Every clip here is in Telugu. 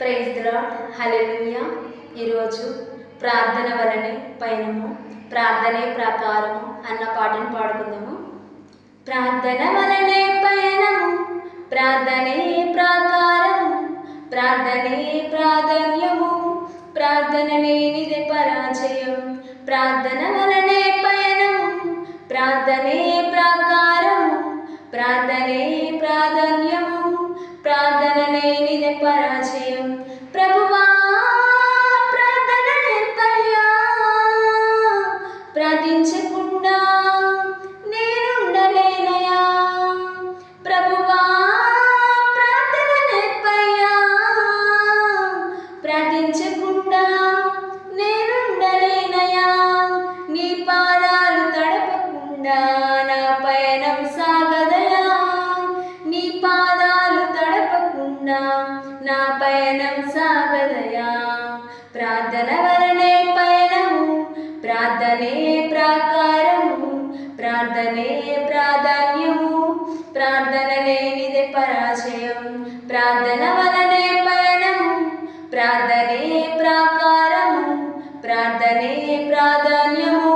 ప్రైజ్ లాడ్ ఈరోజు ప్రార్థన వలనే పయనము ప్రార్థనే ప్రాకారము అన్న పాటను పాడుకుందాము. ప్రార్థన వలనే పయనము ప్రార్థనే ప్రాకారము ప్రార్థనే ప్రాధాన్యము ప్రార్థన లేనిదే పరాజయం. ప్రార్థన వలనే పయనము ప్రార్థనే ప్రాకారము ప్రార్థనే ప్రాధాన్యము ప్రార్థన లేనిదే పరాజయం ప్రభువా పయనం సాగదయా. ప్రార్థన వలనే పయనము ప్రార్థనే ప్రాకారము ప్రార్థనే ప్రాధాన్యము. ప్రార్థన లేనిదే పరాజయం ప్రార్థన వలనే పయనము ప్రార్థనే ప్రాకారము ప్రార్థనే ప్రాధాన్యము.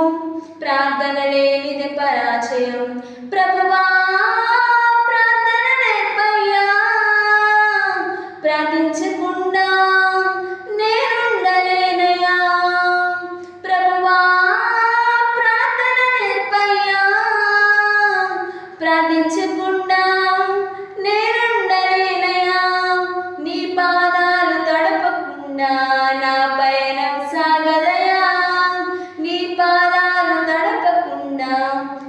ప్రార్థించకుండా నేనుండలేనయా నీ పాదాలు తడపకుండా నా పయనం సాగదయా. నీ పాదాలు తడపకుండా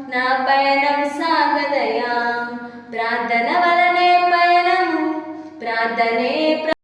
నా పయనం సాగదయా. ప్రార్థన వలనే పయనము ప్రార్థనే